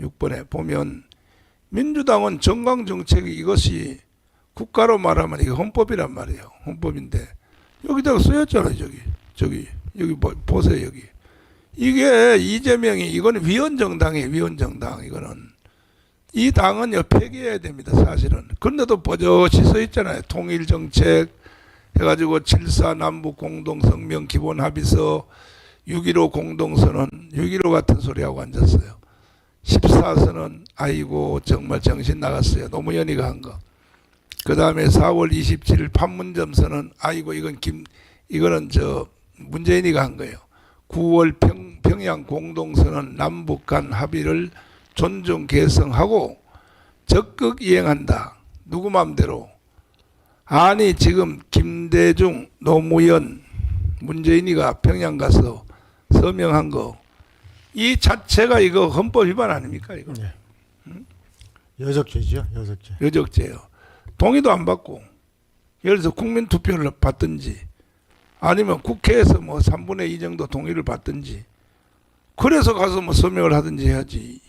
6번에 보면 민주당은 정강 정책이 이것이 국가로 말하면 이게 헌법이란 말이에요. 헌법인데 여기다가 쓰였잖아요. 저기 저기 여기 뭐, 보세요 여기 이게 이재명이 이거는 위헌정당이에요. 위헌정당 이거는 이 당은요 폐기해야 됩니다. 사실은 그런데도 버젓이 써 있잖아요. 통일정책 해가지고 7.4 남북 공동성명 기본합의서 6.15 공동선언 6.15 같은 소리하고 앉았어요. 14선은 아이고 정말 정신 나갔어요. 노무현이가 한 거. 그 다음에 4월 27일 판문점 선언 아이고 이건 김 이거는 저 문재인이가 한 거예요. 9월 평, 평양 공동선언 남북 간 합의를 존중 개성하고 적극 이행한다. 누구 맘대로. 아니 지금 김대중 노무현 문재인이가 평양 가서 서명한 거 이 자체가 이거 헌법 위반 아닙니까 이거 예. 여적죄죠, 여적죄. 여적죄요 동의도 안 받고 예를 들어서 국민 투표를 받든지 아니면 국회에서 뭐 3분의 2 정도 동의를 받든지 그래서 가서 뭐 서명을 하든지 해야지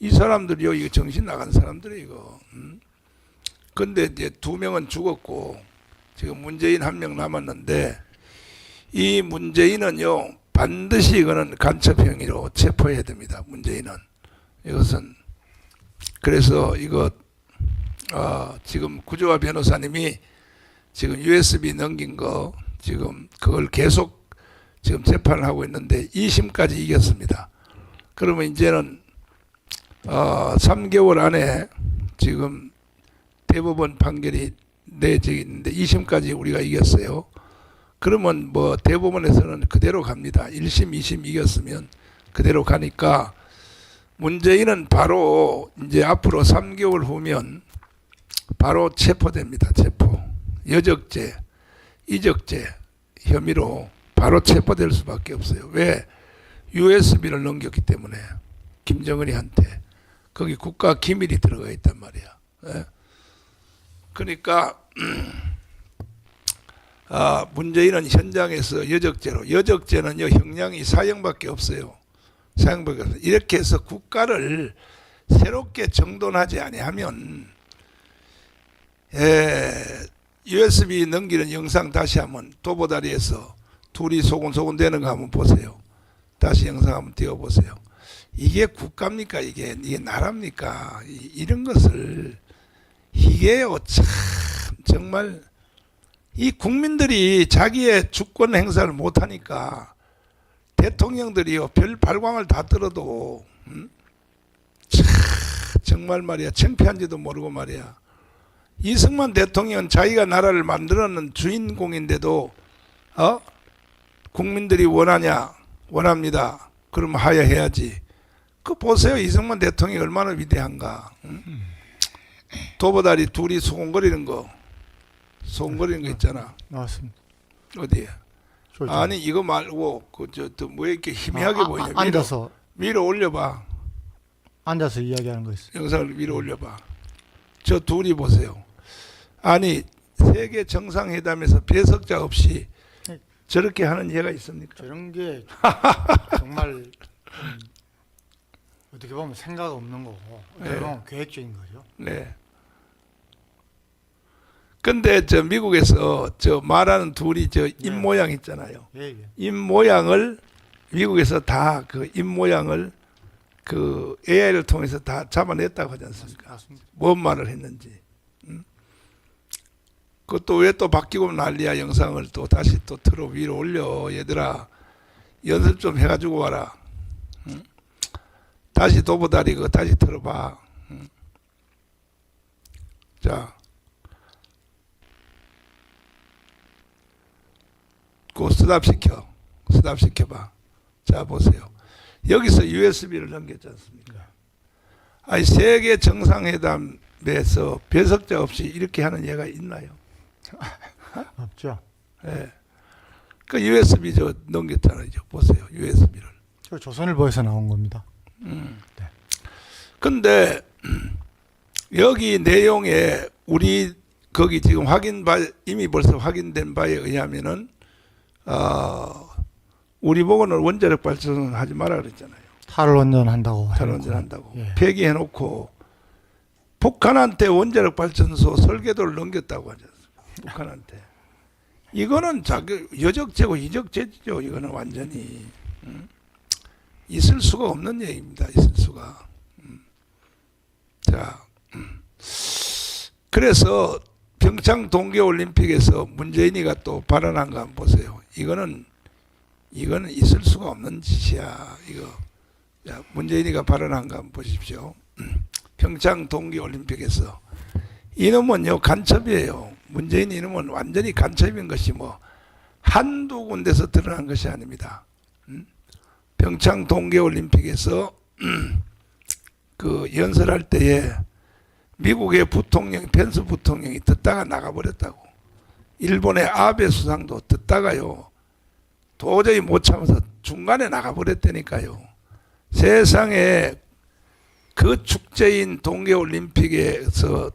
이 사람들이요 이거 정신 나간 사람들이 이거 음? 근데 이제 두 명은 죽었고 지금 문재인 한 명 남았는데 이 문재인은요 반드시 이거는 간첩 행위로 체포해야 됩니다 문재인은 이것은 그래서 이거 어, 지금 구조화 변호사님이 지금 USB 넘긴 거 지금 그걸 계속 지금 재판을 하고 있는데 2심까지 이겼습니다. 그러면 이제는 어, 3개월 안에 지금 대법원 판결이 내져 있는데 2심까지 우리가 이겼어요. 그러면 뭐 대법원에서는 그대로 갑니다. 1심, 2심 이겼으면 그대로 가니까 문재인은 바로 이제 앞으로 3개월 후면 바로 체포됩니다. 체포. 여적죄, 이적죄 혐의로 바로 체포될 수밖에 없어요. 왜? USB를 넘겼기 때문에 김정은이한테 거기 국가 기밀이 들어가 있단 말이야. 예? 그러니까 아, 문재인은 현장에서 여적죄로 여적죄는요 형량이 사형밖에 없어요. 사형밖에 없어요. 이렇게 해서 국가를 새롭게 정돈하지 아니하면 예, USB 넘기는 영상 다시 한번 도보다리에서 둘이 소곤소곤 되는 거 한번 보세요. 다시 영상 한번 띄워 보세요. 이게 국가입니까? 이게 이게 나라입니까? 이- 이런 것을 이게요 참 정말 이 국민들이 자기의 주권 행사를 못하니까 대통령들이요 별 발광을 다 들어도 음? 참 정말 말이야. 창피한지도 모르고 말이야. 이승만 대통령은 자기가 나라를 만들어낸 주인공인데도 어? 국민들이 원하냐? 원합니다. 그럼 하야해야지. 그 보세요. 이승만 대통령이 얼마나 위대한가. 응? 도보다리 둘이 소곤거리는 거 소곤거리는 거 있잖아 맞습니다. 저, 저. 아니 이거 말고 그저또뭐 이렇게 희미하게 아, 아, 보이냐 아, 위로, 앉아서 위로 올려봐 앉아서 이야기하는 거 있어요. 영상을 위로 올려봐 저 둘이 보세요 아니 세계 정상회담에서 배석자 없이 네. 저렇게 하는 예가 있습니까? 저런 게 정말 음, 어떻게 보면 생각 없는 거고 어떻게 네. 보면 계획적인 거죠. 네. 근데 저 미국에서 저 말하는 둘이 저입 네. 모양 있잖아요. 예, 예. 입 모양을 미국에서 다 그 입 모양을 그 AI를 통해서 다 잡아냈다고 하지 않습니까? 뭔 말을 했는지. 음? 그것도 왜 또 바뀌고 난리야 영상을 또 다시 또 틀어 위로 올려 얘들아 연습 좀 해가지고 와라. 응? 다시 도보다리 그거 다시 틀어봐. 응? 자, 그 스탑 시켜, 스탑 시켜봐. 자 보세요. 여기서 USB를 넘겼지 않습니까? 아니 세계 정상회담에서 배석자 없이 이렇게 하는 예가 있나요? 없죠. 예. 그 USB 저 넘겼잖아요. 저 보세요. USB를. 저 조선일보에서 나온 겁니다. 음. 네. 근데 여기 내용에 우리 거기 지금 확인 바 이미 벌써 확인된 바에 의하면은 어 우리 보고는 원자력 발전은 하지 마라 그랬잖아요. 탈원전한다고. 탈원전한다고 예. 폐기해놓고 북한한테 원자력 발전소 설계도를 넘겼다고 하죠. 북한한테 이거는 자기 여적죄고 이적죄죠. 이거는 완전히 음. 있을 수가 없는 얘기입니다. 있을 수가. 음. 자, 음. 그래서 평창 동계올림픽에서 문재인이가 또 발언한 거 한번 보세요. 이거는 이거는 있을 수가 없는 짓이야. 이거 자, 문재인이가 발언한 거 한번 보십시오. 음. 평창 동계올림픽에서 이놈은요 간첩이에요. 문재인 이놈은 완전히 간첩인 것이 뭐 한두 군데서 드러난 것이 아닙니다. 음? 평창 동계올림픽에서 그 연설할 때에 미국의 부통령 펜스 부통령이 듣다가 나가버렸다고. 일본의 아베 수상도 듣다가요 도저히 못 참아서 중간에 나가버렸다니까요. 세상에 그 축제인 동계올림픽에서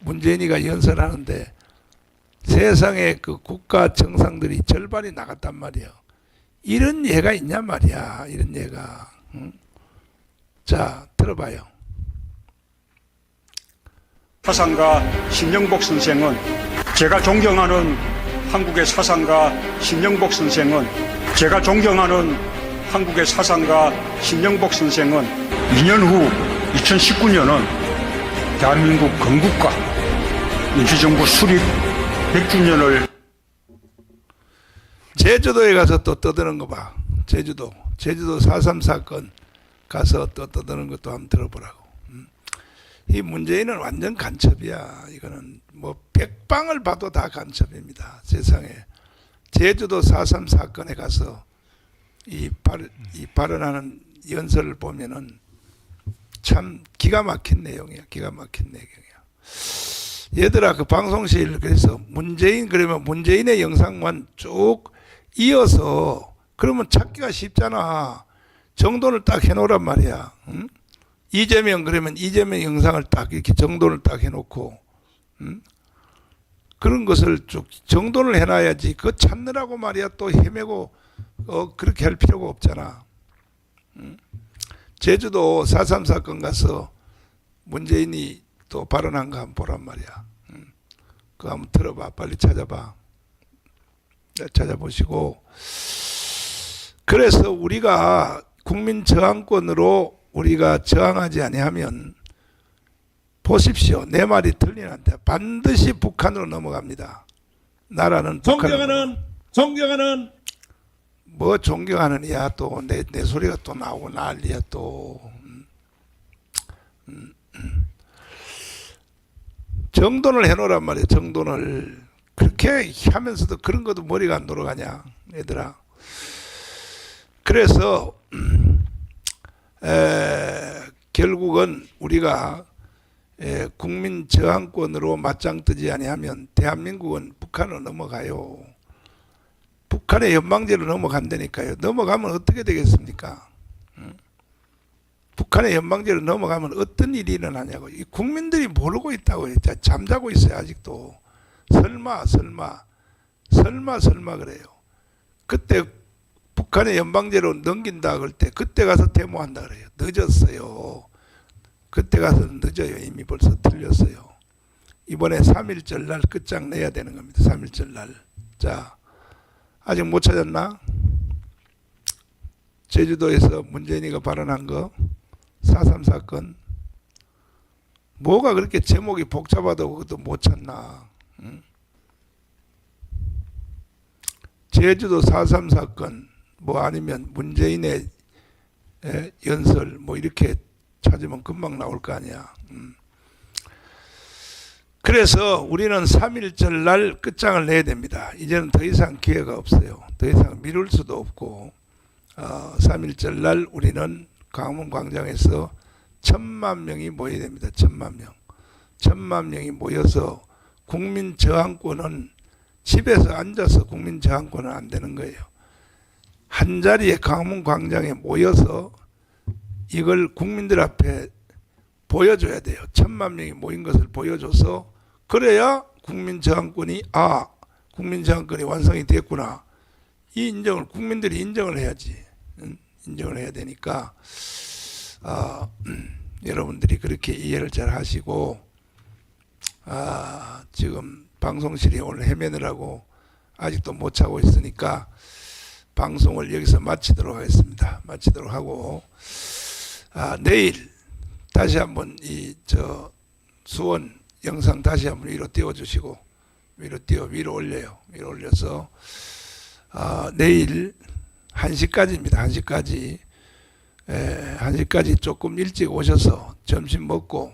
문재인이가 연설하는데 세상에 그 국가 정상들이 절반이 나갔단 말이에요. 이런 예가 있냐 말이야. 이런 예가. 응? 자, 들어봐요. 사상가 신영복 선생은 제가 존경하는 한국의 사상가 신영복 선생은 제가 존경하는 한국의 사상가 신영복 선생은 2년 후 2019년은 대한민국 건국과 임시정부 수립 100주년을 제주도에 가서 또 떠드는 거 봐. 제주도. 제주도 4.3 사건 가서 또 떠드는 것도 한번 들어보라고. 음. 이 문재인은 완전 간첩이야. 이거는 뭐 백방을 봐도 다 간첩입니다. 세상에. 제주도 4.3 사건에 가서 이, 발, 이 발언하는 연설을 보면은 참 기가 막힌 내용이야. 기가 막힌 내용이야. 얘들아 그 방송실 그래서 문재인 그러면 문재인의 영상만 쭉 이어서 그러면 찾기가 쉽잖아. 정돈을 딱 해놓으란 말이야. 응? 이재명 그러면 이재명 영상을 딱 이렇게 정돈을 딱 해놓고 응? 그런 것을 쭉 정돈을 해놔야지. 그 찾느라고 말이야 또 헤매고 어 그렇게 할 필요가 없잖아. 응? 제주도 4.3 사건 가서 문재인이 또 발언한 거 한번 보란 말이야. 음. 그거 한번 들어봐. 빨리 찾아봐. 네, 찾아보시고. 그래서 우리가 국민 저항권으로 우리가 저항하지 아니하면 보십시오. 내 말이 틀리는데 반드시 북한으로 넘어갑니다. 나라는 존경하는 존경하는 뭐 존경하느냐 또내내 소리가 또 나오고 난리야 또 음. 음, 음. 정돈을 해놓으란 말이야 정돈을 그렇게 하면서도 그런 것도 머리가 안 돌아가냐 얘들아 그래서 음, 에, 결국은 우리가 에, 국민 저항권으로 맞짱 뜨지 아니하면 대한민국은 북한으로 넘어가요. 북한의 연방제로 넘어간다니까요. 넘어가면 어떻게 되겠습니까? 응? 북한의 연방제로 넘어가면 어떤 일이 일어나냐고. 이 국민들이 모르고 있다고 진짜 잠자고 있어요 아직도. 설마 설마 설마 설마 그래요. 그때 북한의 연방제로 넘긴다 그럴 때 그때 가서 데모한다 그래요. 늦었어요. 그때 가서 늦어요. 이미 벌써 틀렸어요. 이번에 3.1절 날 끝장내야 되는 겁니다. 3.1절 날. 자, 아직 못 찾았나? 제주도에서 문재인이가 발언한 거, 4.3 사건. 뭐가 그렇게 제목이 복잡하다고 그것도 못 찾나? 응? 제주도 4.3 사건, 뭐 아니면 문재인의 에, 연설, 뭐 이렇게 찾으면 금방 나올 거 아니야. 음. 그래서 우리는 3.1절 날 끝장을 내야 됩니다. 이제는 더 이상 기회가 없어요. 더 이상 미룰 수도 없고, 어, 3.1절 날 우리는 광화문 광장에서 천만 명이 모여야 됩니다. 천만 명. 천만 명이 모여서 국민 저항권은 집에서 앉아서 국민 저항권은 안 되는 거예요. 한 자리에 광화문 광장에 모여서 이걸 국민들 앞에 보여줘야 돼요. 천만 명이 모인 것을 보여줘서 그래야 국민 저항권이 아 국민 저항권이 완성이 됐구나 이 인정을 국민들이 인정을 해야지. 응? 인정을 해야 되니까 아, 여러분들이 그렇게 이해를 잘 하시고 아, 지금 방송실이 오늘 헤매느라고 아직도 못 차고 있으니까 방송을 여기서 마치도록 하겠습니다. 마치도록 하고 아, 내일 다시 한번 이 저 수원 영상 다시 한번 위로 띄워주시고 위로 띄워 위로 올려요. 위로 올려서 아, 내일 1시까지입니다. 1시까지 에, 1시까지 조금 일찍 오셔서 점심 먹고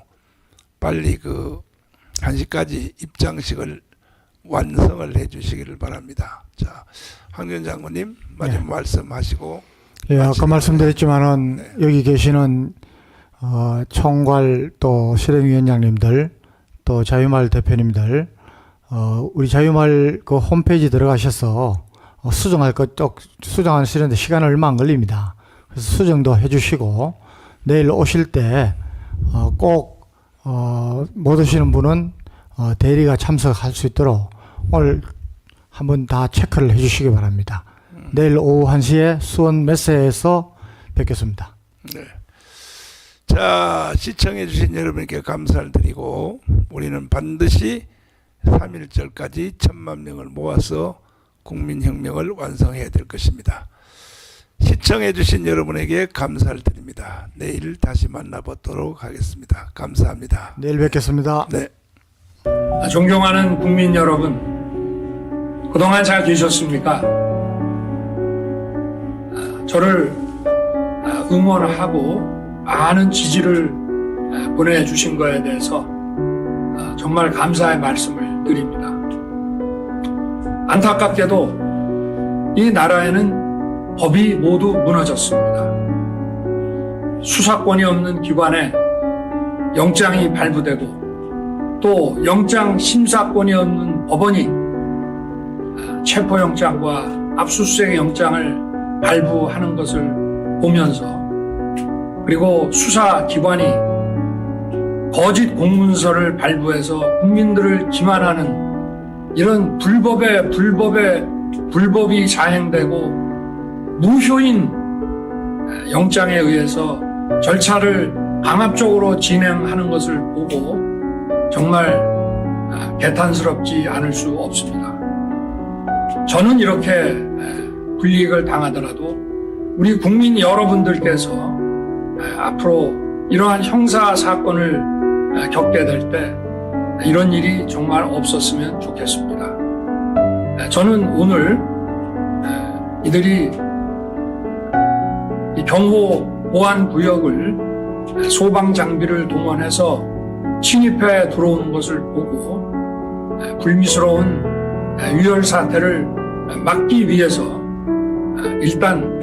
빨리 그 1시까지 입장식을 완성을 해 주시기를 바랍니다. 자, 황전 장군님 마지막 말씀하시고 예, 아까 말씀드렸지만은 네. 여기 계시는 어, 총괄 또 실행위원장님들 또 자유마을 대표님들 어, 우리 자유마을 그 홈페이지 들어가셔서 어, 수정할 것또 수정하시는데 시간 얼마 안 걸립니다. 그래서 수정도 해주시고 내일 오실 때 어, 꼭 어, 못 오시는 분은 어, 대리가 참석할 수 있도록 오늘 한번 다 체크를 해주시기 바랍니다. 내일 오후 1시에 수원 메세에서 뵙겠습니다. 네. 자, 시청해주신 여러분께 감사를 드리고, 우리는 반드시 3.1절까지 천만 명을 모아서 국민혁명을 완성해야 될 것입니다. 시청해주신 여러분에게 감사를 드립니다. 내일 다시 만나보도록 하겠습니다. 감사합니다. 내일 뵙겠습니다. 네. 존경하는 국민 여러분, 그동안 잘 계셨습니까? 아, 저를 아, 응원하고 많은 지지를 아, 보내주신 거에 대해서 아, 정말 감사의 말씀을 드립니다. 안타깝게도 이 나라에는 법이 모두 무너졌습니다. 수사권이 없는 기관에 영장이 발부되고 또 영장 심사권이 없는 법원이 아, 체포영장과 압수수색 영장을 발부하는 것을 보면서 그리고 수사기관이 거짓 공문서를 발부해서 국민들을 기만하는 이런 불법의 불법의 불법이 자행되고 무효인 아, 영장에 의해서 절차를 강압적으로 진행하는 것을 보고 정말 아, 개탄스럽지 않을 수 없습니다. 저는 이렇게 에, 불이익을 당하더라도 우리 국민 여러분들께서 에, 앞으로 이러한 형사 사건을 에, 겪게 될 때 이런 일이 정말 없었으면 좋겠습니다. 에, 저는 오늘 에, 이들이 이 경호 보안 구역을 소방 장비를 동원해서 침입해 들어오는 것을 보고 불미스러운 위혈 사태를 막기 위해서 일단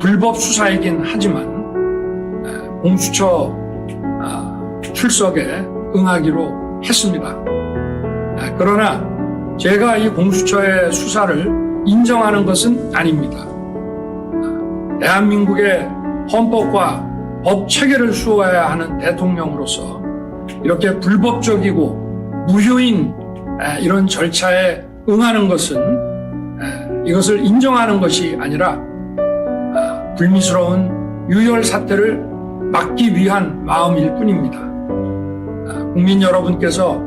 불법 수사이긴 하지만 공수처 출석에 응하기로 했습니다. 그러나 제가 이 공수처의 수사를 인정하는 것은 아닙니다. 대한민국의 헌법과 법 체계를 수호해야 하는 대통령으로서 이렇게 불법적이고 무효인 에, 이런 절차에 응하는 것은 에, 이것을 인정하는 것이 아니라 아, 불미스러운 유혈 사태를 막기 위한 마음일 뿐입니다. 아, 국민 여러분께서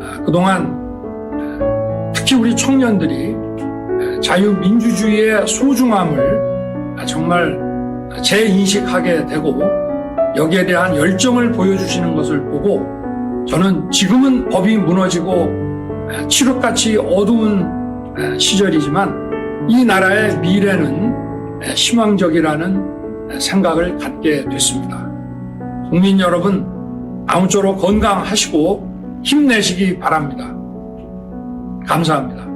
아, 그동안 에, 특히 우리 청년들이 에, 자유민주주의의 소중함을 아, 정말 재인식하게 되고 여기에 대한 열정을 보여주시는 것을 보고 저는 지금은 법이 무너지고 칠흑같이 어두운 시절이지만 이 나라의 미래는 희망적이라는 생각을 갖게 됐습니다. 국민 여러분 아무쪼록 건강하시고 힘내시기 바랍니다. 감사합니다.